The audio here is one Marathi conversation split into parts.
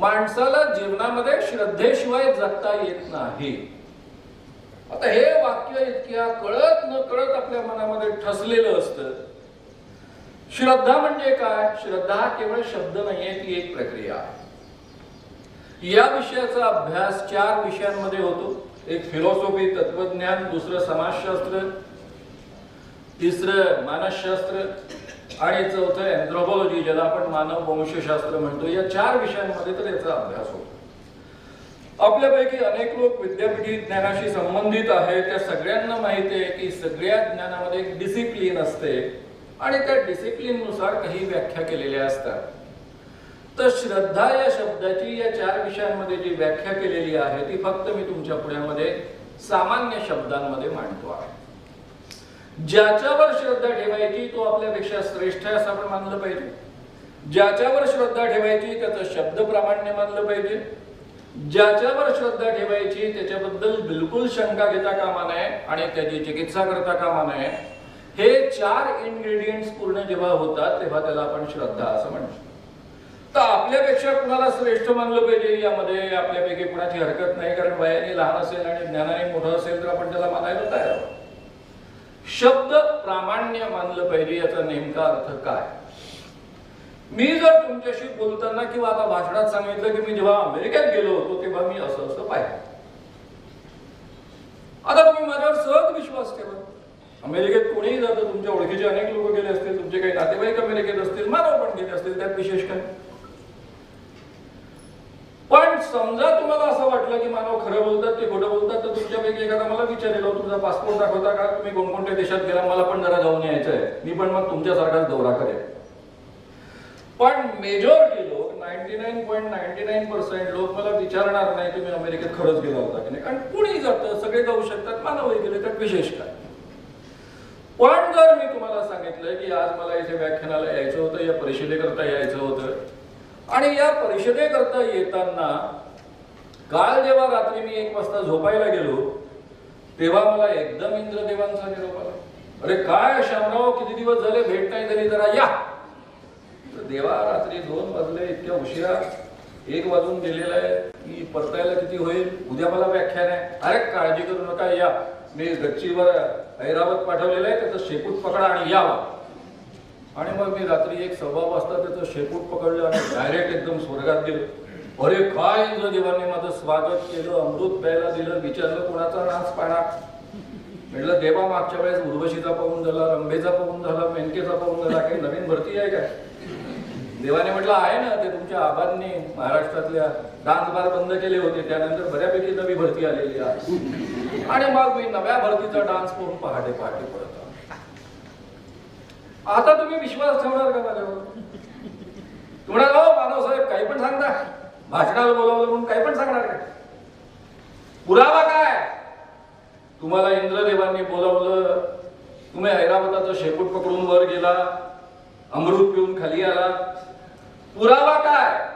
माणसाला जीवनामध्ये श्रद्धेशिवाय जगता येत नाही. आता हे वाक्य इतक्या कळत न कळत आपल्या मनामध्ये ठसलेलं असतं. श्रद्धा म्हणजे काय? श्रद्धा केवळ शब्द नाहीये ती एक प्रक्रिया. या विषयाचा अभ्यास चार विषयांमध्ये होतो. एक फिलॉसॉफी तत्वज्ञान दुसरं समाजशास्त्र तिसरं मानसशास्त्र आणि चौथं अँथ्रोपॉलॉजी ज्याला आपण मानव वंशशास्त्र म्हणतो. या चार विषयांमध्ये तर याचा अभ्यास होतो. आपल्यापैकी अनेक लोक विद्यापीठी ज्ञानाशी संबंधित आहेत. त्या सगळ्यांना माहिती आहे की सगळ्या ज्ञानामध्ये एक डिसिप्लिन असते आणि त्या डिसिप्लिननुसार काही व्याख्या केलेल्या असतात. तर श्रद्धा या शब्दाची या चार विषयांमध्ये जी व्याख्या केलेली आहे ती फक्त मी तुमच्या पुढ्यामध्ये सामान्य शब्दांमध्ये मांडतो आहे. ज्याच्यावर श्रद्धा ठेवायची तो आपल्यापेक्षा श्रेष्ठ आहे असं आपण मानलं पाहिजे. ज्याच्यावर श्रद्धा ठेवायची त्याचं शब्द प्रामाण्य मानलं पाहिजे. ज्याच्यावर श्रद्धा ठेवायची त्याच्याबद्दल बिलकुल शंका घेता कामा नये आणि त्याची चिकित्सा करता कामा नये. हे चार इन्ग्रेडियंट्स पूर्ण जेव्हा होतात तेव्हा त्याला आपण श्रद्धा असं म्हणतो. तर आपल्यापेक्षा कुणाला श्रेष्ठ मानलं पाहिजे यामध्ये आपल्यापैकी कुणाची हरकत नाही कारण वयाने लहान असेल आणि ज्ञानाने मोठं असेल तर आपण त्याला मानायला तयार आहोत. शब्द प्रामाण्य मानलं पाहिजे याचा नेमका अर्थ काय? मी जर तुमच्याशी बोलताना किंवा आता भाषणात सांगितलं की मी जेव्हा अमेरिकेत गेलो होतो तेव्हा मी असं असं पाहिलं. आता तुम्ही माझ्यावर सहज विश्वास ठेवा. अमेरिकेत कोणीही जातं तुमच्या ओळखीचे अनेक लोक गेले असतील तुमचे काही नातेवाईक अमेरिकेत असतील मानव पण गेले असतील त्यात विशेष काय? समजा तुम्हाला असं वाटलं की मानव खरं बोलतात ते खोटं बोलतात तर तुमच्यापैकी एखादा मला विचारेल तुमचा पासपोर्ट दाखवता का? तुम्ही कोणकोणत्या देशात गेला? मला पण जरा जाऊन यायचं आहे मी पण मग तुमच्यासारखाच दौरा करेन. पण मेजॉरिटी लोक ninety nine point ninety nine percent लोक मला विचारणार नाही तुम्ही अमेरिकेत खरंच गेला होता की नाही? कारण कुणी जातं सगळे जाऊ शकतात मानवही गेले तर विशेष काय? पण जर मी तुम्हाला सांगितलं की आज मला इथे व्याख्यानाला यायचं होतं या परिषदेकरता यायचं होतं आणि या परिषदेकरता येताना काल जेव्हा रात्री मी एक वाजता झोपायला गेलो तेव्हा मला एकदम इंद्रदेवांचा निरोप आला. अरे काय शामराव किती दिवस झाले भेट नाही तरी जरा या! तर देवा रात्री दोन वाजले इतक्या उशिरा. एक वाजून गेलेला आहे. की परतायला किती होईल? उद्या मला व्याख्यान आहे अरे काळजी करू नका या. मी गच्चीवर ऐरावत पाठवलेलं आहे त्याचं शेपूट पकडा आणि यावा आणि मग मी रात्री एक सव्वा वाजता त्याचं शेपूट पकडलं आणि डायरेक्ट एकदम स्वर्गात गेलो. अरे काय इंद्रदेवाने माझं स्वागत केलं अमृत प्यायला दिलं विचारलं कोणाचा नाच पाहणार म्हटलं देवा मागच्या वेळेस उर्वशीचा पाहून झाला रंभेचा पाहून झाला मेनकेचा पाहून झाला काही नवीन भरती आहे काय देवाने म्हटलं आहे ना ते तुमच्या आबांनी महाराष्ट्रातल्या डान्स बार बंद केले होते त्यानंतर बऱ्यापैकी नवी भरती आलेली आहे. आणि मग मी नव्या भरतीचा डान्स करून पहाटे पहाटे पडत आता तुम्ही विश्वास ठेवणार का माझ्यावर? तुम्हाला हो मानव साहेब काही भाषणाला बोलावलं म्हणून काही पण सांगणार का पुरावा काय? तुम्हाला इंद्रदेवांनी बोलावलं तुम्ही ऐरावताचं शेपूट पकडून वर गेला अमृत पिऊन खाली आला. पुरावा काय?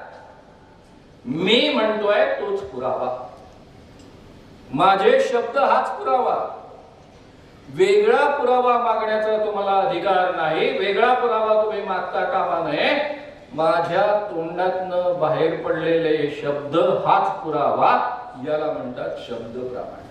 मी म्हणतोय तोच पुरावा. माझे शब्द हाच पुरावा. वेगळा पुरावा मागण्याचा तुम्हाला अधिकार नाही वेगळा पुरावा तुम्ही मागता कामा नये. माझ्या तोंडातनं बाहेर पडलेले शब्द हाच पुरावा याला म्हणतात शब्द प्रामाण्य